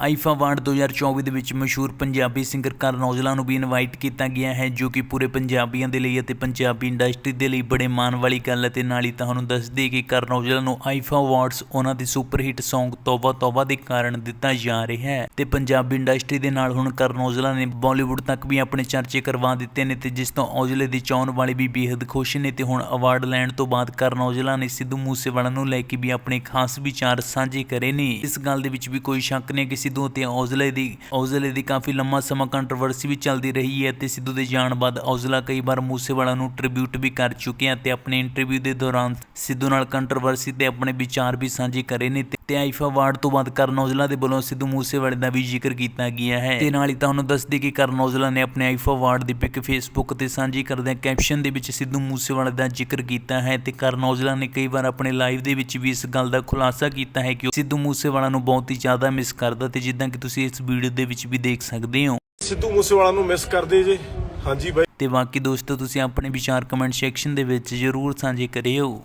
IIFA award 2024 ਦੇ ਵਿੱਚ ਮਸ਼ਹੂਰ ਪੰਜਾਬੀ ਸਿੰਗਰ ਕਰਨ ਔਜਲਾ ਨੂੰ ਵੀ ਇਨਵਾਈਟ ਕੀਤਾ ਗਿਆ ਹੈ, ਜੋ ਕਿ ਪੂਰੇ ਪੰਜਾਬੀਆਂ ਦੇ ਲਈ ਅਤੇ ਪੰਜਾਬੀ ਇੰਡਸਟਰੀ ਦੇ ਲਈ ਬੜੇ ਮਾਣ ਵਾਲੀ ਗੱਲ ਹੈ। ਤੇ ਨਾਲ ਹੀ ਤੁਹਾਨੂੰ ਦੱਸ ਦਈਏ ਕਿ ਕਰਨ ਔਜਲਾ ਨੂੰ ਆਈਫਾ ਅਵਾਰਡਸ ਉਹਨਾਂ ਦੇ ਸੁਪਰ ਹਿੱਟ Song ਤੋਬਾ ਤੋਬਾ ਦੇ ਕਾਰਨ ਦਿੱਤਾ ਜਾ ਰਿਹਾ ਹੈ। ਤੇ ਪੰਜਾਬੀ ਇੰਡਸਟਰੀ ਦੇ ਨਾਲ ਹੁਣ ਕਰਨ ਔਜਲਾ ਨੇ ਬਾਲੀਵੁੱਡ ਤੱਕ ਵੀ ਆਪਣੇ ਚਰਚੇ ਕਰਵਾ ਦਿੱਤੇ ਨੇ ਤੇ ਜਿਸ ਤੋਂ ਔਜਲੇ ਦੀ ਚਾਹਣ ਵਾਲੇ ਵੀ ਬੇहद ਖੁਸ਼ ਨੇ ਤੇ ਹੁਣ ਅਵਾਰਡ ਲੈਣ ਤੋਂ ਬਾਅਦ ਕਰਨ ਔਜਲਾ ਨੇ ਸਿੱਧੂ ਮੂਸੇਵਾਲਾ ਨੂੰ ਲੈ ਕੇ ਵੀ ਆਪਣੇ ਖਾਸ ਵਿਚਾਰ ਸਾਂਝੇ ਕਰੇ ਨੇ। ਇਸ ਗੱਲ ਦੇ ਵਿੱਚ ਵੀ ਕੋਈ ਸ਼ੱਕ ਨਹੀਂ ਕਿ ਸਿੱਧੂ ਤੇ ਔਜਲੇ ਦੀ ਔਜਲੇ ਦੀ ਕਾਫੀ ਲੰਮਾ ਸਮਾਂ ਕੰਟਰੋਵਰਸੀ ਵੀ ਚੱਲਦੀ ਰਹੀ ਹੈ ਤੇ ਸਿੱਧੂ ਦੇ ਜਾਣ ਬਾਅਦ ਔਜਲਾ ਕਈ ਵਾਰ ਮੂਸੇਵਾਲਾ ਨੂੰ ਟ੍ਰਿਬਿਊਟ ਵੀ ਕਰ ਚੁੱਕੇ ਹਨ ਤੇ ਆਪਣੇ ਇੰਟਰਵਿਊ ਦੇ ਦੌਰਾਨ ਸਿੱਧੂ ਨਾਲ ਕੰਟਰੋਵਰਸੀ ਤੇ ਆਪਣੇ ਵਿਚਾਰ ਵੀ ਸਾਂਝੇ ਕਰੇ ਨੇ ਤੇ- ਆਈਫਾ ਅਵਾਰਡ ਤੋਂ ਬਾਅਦ ਕਰਨ ਔਜਲਾ ਦੇ ਵੱਲੋਂ ਸਿੱਧੂ ਮੂਸੇਵਾਲੇ ਦਾ ਵੀ ਜ਼ਿਕਰ ਕੀਤਾ ਗਿਆ ਹੈ। ਤੇ ਨਾਲ ਹੀ ਤੁਹਾਨੂੰ ਦੱਸ ਦਈਏ ਕਿ ਕਰਨ ਔਜਲਾ ਨੇ ਆਪਣੇ ਆਈਫਾ ਅਵਾਰਡ ਦੀ ਪਿਕ ਫੇਸਬੁੱਕ ਤੇ ਸਾਂਝੀ ਕਰਦਿਆਂ ਕੈਪਸ਼ਨ ਦੇ ਵਿੱਚ ਸਿੱਧੂ ਮੂਸੇਵਾਲੇ ਦਾ ਜ਼ਿਕਰ ਕੀਤਾ ਹੈ ਤੇ ਕਰਨ ਔਜਲਾ ਨੇ ਕਈ ਵਾਰ ਆਪਣੇ ਲਾਈਵ ਦੇ ਵਿੱਚ ਵੀ ਇਸ ਗੱਲ ਦਾ ਖੁਲਾਸਾ ਕੀਤਾ ਹੈ ਕਿ ਉਹ ਸਿੱਧੂ ਮੂਸੇਵਾਲਾ ਨੂੰ ਬਹੁਤ ਹੀ ਜ਼ਿਆਦਾ ਮਿਸ ਕਰਦਾ ਤੇ ਜਿੱਦਾਂ ਕਿ ਤੁਸੀਂ ਇਸ ਵੀਡੀਓ ਦੇ ਵਿੱਚ ਵੀ ਦੇਖ ਸਕਦੇ ਹੋ। ਸਿੱਧੂ ਮੂਸੇਵਾਲਾ ਨੂੰ ਮਿਸ ਕਰਦੇ ਜੇ। ਹਾਂਜੀ ਬਾਈ। ਤੇ ਬਾਕੀ ਦੋਸਤੋ ਤੁਸੀਂ ਆਪਣੇ ਵਿਚਾਰ ਕਮੈਂਟ ਸੈਕਸ਼ਨ ਦੇ ਵਿੱਚ ਜ਼ਰੂਰ ਸਾਂਝੇ ਕਰਿਓ।